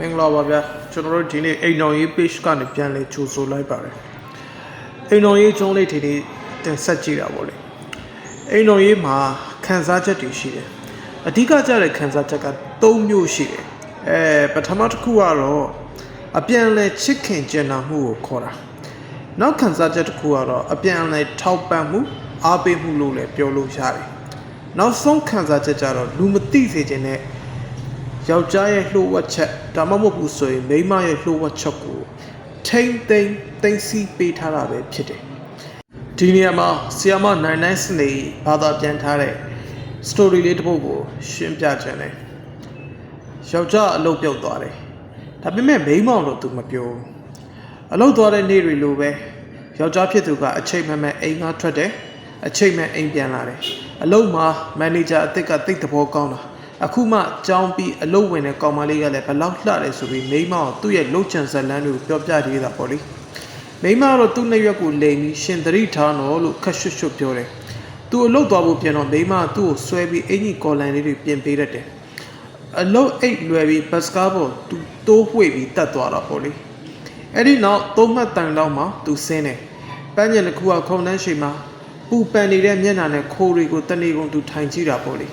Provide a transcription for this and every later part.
မင်္ဂလာပါဗျာကျွန်တော်တို့ဒီနေ့အိမ်တော်ရေး page ကနေပြန်လဲကြိုဆိုလိုက်ပါတယ်အိမ်တော်ရေးကျုံးလေးဒီနေ့တင်ဆက်ကြည့်တာပေါ့လေအိမ်တော်ရေးမှာခန်းစားချက်တွေရှိတယ်အဓိကကျတဲ့ခန်းစားချက်က၃မျိုးရှိတယ်အဲပထမတစ်ခုကတော့အပြန်လဲချစ်ခင်ကျင်နာမှုကိုခေါ်တာနောက်ခန်းစားချက်တစ်ခုကတော့အပြန်လဲထောက်ပံ့မှုအားပေးမှုလို့လည်းပြောလို့ရတယ်နောက်ဆုံးခန်းစားချက်ကျတော့လူမသိစေခြင်းနဲ့ ယောက်ျားရဲ့လှို့ဝှက်ချက်ဒါမှမဟုတ်ဘူးဆိုရင်မိန်းမရဲ့လှို့ဝှက်ချက်ကိုထိမ့်သိမ့်သိမ့်စီပေးထားတာပဲဖြစ်တယ်ဒီနေရာမှာဆီယာမ99စနေဘာသာပြန်ထားတဲ့ story လေးတစ်ပုဒ်ကိုရှင်းပြခြင်းတယ်ယောက်ျားအလုပ်ပြုတ်သွားတယ်ဒါပေမဲ့မိန်းမောင်လို့သူမပြောဘူးအလုပ်သွားတဲ့နေ့တွေလိုပဲယောက်ျားဖြစ်သူကအချိန်မှန်မှန်အိမ်ကထွက်တယ်အချိန်မှန်အိမ်ပြန်လာတယ်အလုပ်မှာမန်နေဂျာအသစ်ကတိတ်သဘောကောင်းတာ အခုမှကြောင်းပြီးအလုပ်ဝင်တဲ့ကောင်မလေးကလည်းဘလောက်လှတယ်ဆိုပြီးမိန်းမောင်သူ့ရဲ့လှုပ်ချန်ဇက်လန်းတွေကိုပြောပြသေးတာပေါ့လေမိန်းမကတော့သူ့နှစ်ရွက်ကိုလိမ်ပြီးရှင်သတိထားတော့လို့ခက်ရွှွတ်ရွှွတ်ပြောတယ်သူအလုပ်သွားဖို့ပြန်တော့မိန်းမကသူ့ကိုဆွဲပြီးအင်ကြီးကော်လန်လေးတွေပြင်ပေးတတ်တယ်အလုပ်အိတ်လွယ်ပြီးဘတ်စကားပေါ်သူတိုးဝှေ့ပြီးတတ်သွားတာပေါ့လေအဲ့ဒီနောက်သုံးမှတ်တန်တော့မှသူဆင်းတယ်ပန်းကျင်တစ်ခုကခုံနှန်းရှိမှာပူပန်နေတဲ့မျက်နှာနဲ့ခိုးတွေကိုတနေကုန်သူထိုင်ကြည့်တာပေါ့လေ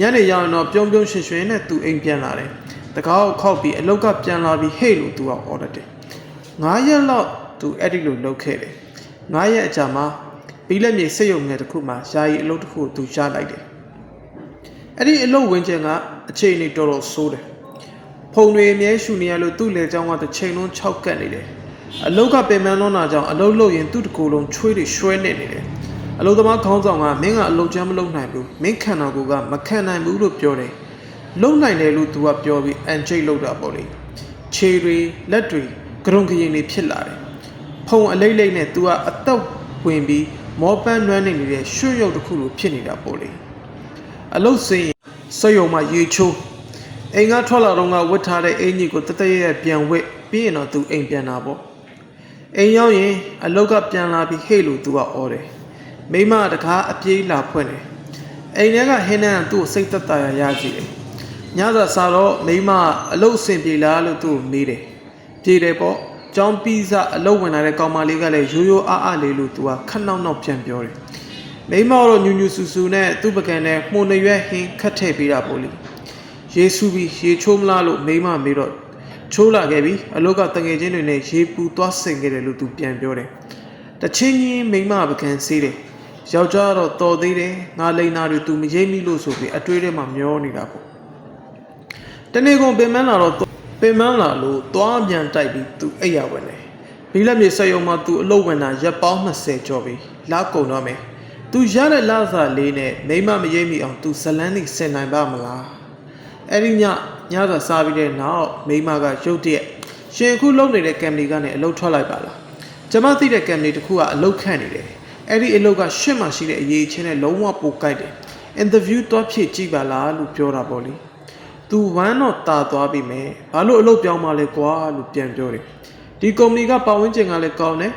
ညနေရောက်ရင်တော့ပြုံးပြုံးရွှင်ရွှင်နဲ့သူအိမ်ပြန်လာတယ်တကားကိုခောက်ပြီးအလောက်ကပြန်လာပြီးဟေ့လို့သူကအော်တယ်9ရက်လောက်သူအဲ့ဒီလိုလုပ်ခဲ့တယ်9ရက်အကြာမှာပြီးလက်မြေစိတ်ယုံငယ်တစ်ခုမှာယာယီအလုပ်တစ်ခုကိုသူရလိုက်တယ်အဲ့ဒီအလုပ်ဝင်ခြင်းကအခြေအနေတော်တော်ဆိုးတယ်ဖုံတွေအမြဲရှူနေရလို့သူ့လေကြောင်းကတစ်ချိန်လုံး၆ကတ်နေတယ်အလုတ်ကပင်ပန်းလွန်းတာကြောင့်အလုတ်လို့ရင်သူ့တကူလုံးချွေးတွေရွှဲနေနေတယ် အလုတ်သမားခေါင်းဆောင်ကမင်းကအလုတ်ချမ်းမလုပ်နိုင်ဘူးမင်းခန္ဓာကိုယ်ကမခံနိုင်ဘူးလို့ပြောတယ်လုံနိုင်တယ်လို့သူကပြောပြီးအန်ချိတ်လောက်တာပေါ့လေခြေတွေလက်တွေကရုံကရင်တွေဖြစ်လာတယ်ဖုံအလိမ့်လိမ့်နဲ့သူကအတော့ဝင်ပြီးမောပန်းနွမ်းနေနေတဲ့ရွှွတ်ရုပ်တစ်ခုလိုဖြစ်နေတာပေါ့လေအလုတ်စင်းရင်စက်ယုံမှာရေချိုးအိမ်ကထွက်လာတော့ကဝတ်ထားတဲ့အင်ကြီးကိုတတရရက်ပြန်ဝတ်ပြီးရင်တော့သူအိမ်ပြန်လာပေါ့အိမ်ရောက်ရင်အလောက်ကပြန်လာပြီးဟေ့လို့သူကအော်တယ် မိမတကားအပြေးလာဖွင့်တယ်အိမ်ထဲကဟင်းနှန်းကသူ့ကိုစိတ်သက်သာရရကြည့်တယ်ညစာစားတော့မိမအလုတ်အဆင်ပြေလားလို့သူ့ကိုမေးတယ်ပြေတယ်ပေါ့ကျောင်းပြီးစအလုတ်ဝင်လာတဲ့ကောင်မလေးကလည်းရိုးရိုးအားအားလေးလို့သူကခက်နောက်နောက်ပြန်ပြောတယ်မိမတော့ညူညူဆူဆူနဲ့သူ့ပကံနဲ့မှုန်နရွက်ဟင်းခတ်ထည့်ပေးတာပေါ့လေရေဆူပြီးရေချိုးမလားလို့မိမမေးတော့ချိုးလာခဲ့ပြီအလုတ်ကတငယ်ချင်းတွေနဲ့ရေပူသွားဆင်ခဲ့တယ်လို့သူပြန်ပြောတယ်တချင်းချင်းမိမပကံစေးတယ် ယောက်ျားတော့တော်သေးတယ်ငါလိန်နာတွေသူမရိပ်မိလို့ဆိုပြီးအတွေးထဲမှာမျောနေတာပေါ့တနေ့ကုန်ပင်မန်းလာတော့ပင်မန်းလာလို့သွားပြန်တိုက်ပြီးသူအိပ်ရဝင်တယ်ဘီလက်မြေဆက်ယုံမှာသူအလုတ်ဝင်တာရက်ပေါင်း20ကျော်ပြီလာကုန်တော့မယ်သူရတဲ့လစာလေးနဲ့မိမမရိပ်မိအောင်သူဇလန်းနေဆင်နိုင်ပါမလားအဲ့ဒီညညသာစားပြီးတဲ့နောက်မိမကရုတ်တရက်ရှင်အခုလုံနေတဲ့ကမ်ပဏီကနေအလုပ်ထွက်လိုက်ပါလားကျွန်မသိတဲ့ကမ်ပဏီတစ်ခုကအလုပ်ခန့်နေတယ် အဲ့ဒီအလုပ်ကရှစ်မှရှိတဲ့အရေးချင်းနဲ့လုံးဝပိုကိုက်တယ်အင်တာဗျူးတော့ဖြစ်ကြည့်ပါလားလို့ပြောတာပေါ့လေသူဝမ်းတော့တာသွားပြီမယ်ဘာလို့အလုပ်ပြောင်းမှလဲကွာလို့ပြန်ပြောတယ်ဒီကုမ္ပဏီကပတ်ဝန်းကျင်ကလည်းကောင်းတယ်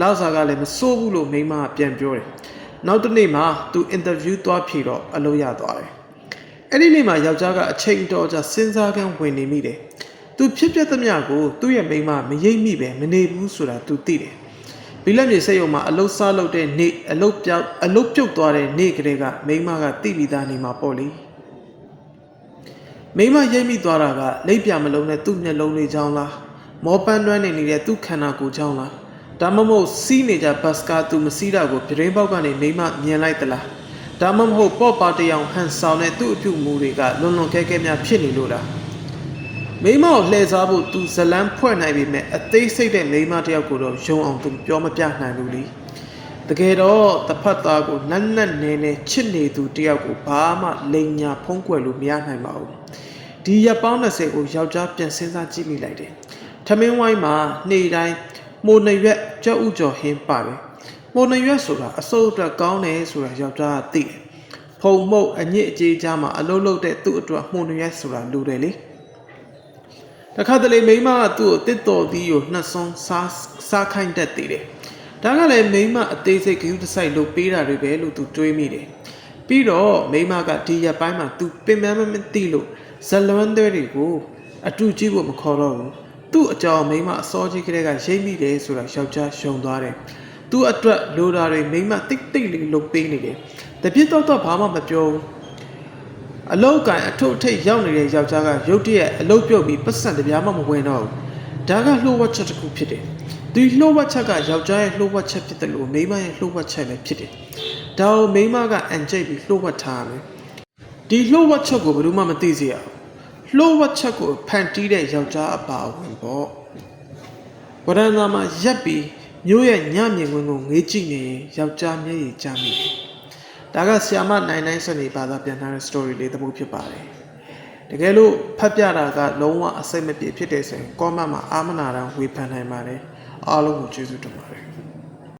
လောက်စာကလည်းမစိုးဘူးလို့မိမကပြန်ပြောတယ်နောက်တစ်နေ့မှာသူအင်တာဗျူးသွားဖြေတော့အလုပ်ရသွားတယ်အဲ့ဒီနေ့မှာယောက်ျားကအချိန်တော်ကြာစဉ်းစားကန်းဝင်နေမိတယ်။ "तू ဖြစ်ပြသမျှကိုသူ့ရဲ့မိန်းမမရိပ်မိပဲမနေဘူးဆိုတာ तू သိတယ်။ ဘီလက်မြေစိတ်ယုံမှာအလုတ်စားလုပ်တဲ့နေ့အလုတ်ပြောက်အလုတ်ပြုတ်သွားတဲ့နေ့ကလေးကမိန်းမကတိပြီးသားနေမှာပေါ့လေ။မိန်းမရိပ်မိသွားတာကလက်ပြမလုံးနဲ့သူ့မျက်လုံးလေးချောင်းလား။မောပန်းတွန်းနေနေတဲ့သူ့ခန္ဓာကိုယ်ချောင်းလား။ဒါမှမဟုတ်စီးနေကြဘတ်စကား तू မစီးတာကိုပြတင်းပေါက်ကနေမိန်းမမြင်လိုက်သလား။ဒါမှမဟုတ်ပေါ့ပါတရောင်ဟန်ဆောင်တဲ့သူ့အပြုမူတွေကလွန်လွန်ကဲကဲများဖြစ်နေလို့လား မိမကိုလှည့်စားဖို့သူဇလန်းဖွဲ့နိုင်ပေမဲ့အသေးစိတ်တဲ့မိမတစ်ယောက်ကိုတော့ယုံအောင်သူပြောမပြနိုင်ဘူးလေတကယ်တော့တစ်ဖက်သားကိုနတ်နတ်နဲနဲချစ်နေသူတစ်ယောက်ကိုဘာမှလိန်ညာဖုံးကွယ်လို့မရနိုင်ပါဘူးဒီရက်ပေါင်း20ကိုယောက်ျားပြန်စဉ်းစားကြည့်မိလိုက်တယ်ထမင်းဝိုင်းမှာနေ့တိုင်းမိုးနှရွက်ကြောက်ဥကျော်ဟင်းပါတယ်မိုးနှရွက်ဆိုတာအစိုးအတွက်ကောင်းတယ်ဆိုတာယောက်ျားကသိတယ်ဖုံမှုတ်အညစ်အကြေးကြားမှာအလုံးလုံးတဲ့သူ့အတွက်မှုန်ရဲဆိုတာလူတယ်လေ တခါတလေမိမကသူ့ကိုတစ်တော်သီးကိုနှက်ဆုံးစားစားခိုင်းတတ်သေးတယ်ဒါကလည်းမိမအသေးစိတ်ကယူတစ်ဆိုင်လုပ်ပေးတာတွေပဲလို့သူတွေးမိတယ်ပြီးတော့မိမကဒီရက်ပိုင်းမှာသူပင်ပန်းမမသိလို့ဇလွမ်းသွဲတွေကိုအတူကြည့်ဖို့မခေါ်တော့ဘူးသူ့အကြောင်းမိန်းမအစောကြီးကလေးကရိမ့်မိတယ်ဆိုတာယောက်ျားရှုံသွားတယ်သူ့အတွက်လိုတာတွေမိန်းမတိတ်တိတ်လေးလုပ်ပေးနေတယ်တပြစ်တော့တော့ဘာမှမပြောဘူး အလောက်ကန်အထုပ်ထိတ်ရောက်နေတဲ့ယောက်ျားကရုတ်တရက်အလုတ်ပြုတ်ပြီးပတ်စံတပြားမှမဝင်တော့ဘူးဒါကလှုပ်ဝက်ချက်တစ်ခုဖြစ်တယ်ဒီလှုပ်ဝက်ချက်ကယောက်ျားရဲ့လှုပ်ဝက်ချက်ဖြစ်တယ်လို့မိန်းမရဲ့လှုပ်ဝက်ချက်လည်းဖြစ်တယ်ဒါကိုမိန်းမကအန်ကျိတ်ပြီးလှုပ်ဝက်ထားရမယ်ဒီလှုပ်ဝက်ချက်ကိုဘယ်သူမှမသိစေရဘူးလှုပ်ဝက်ချက်ကိုဖန်တီးတဲ့ယောက်ျားအပါအဝင်ပေါ့ဝရဏနာမှာရက်ပြီးမျိုးရဲ့ညမြင်ကွင်းကိုငေးကြည့်နေရင်ယောက်ျားမျက်ရည်ကျမိတယ် ဒါကဆီယာမနိုင်နိုင်စနေဘာသာပြန်ထားတဲ့ story လေးတစ်ပုဒ်ဖြစ်ပါတယ်တကယ်လို့ဖတ်ပြတာကလုံးဝအစိတ်မပြေဖြစ်တဲ့ဆိုရင် comment မှာအာမနာတမ်းဝေဖန်နိုင်ပါတယ်အားလုံးကိုကျေးဇူးတင်ပါတယ်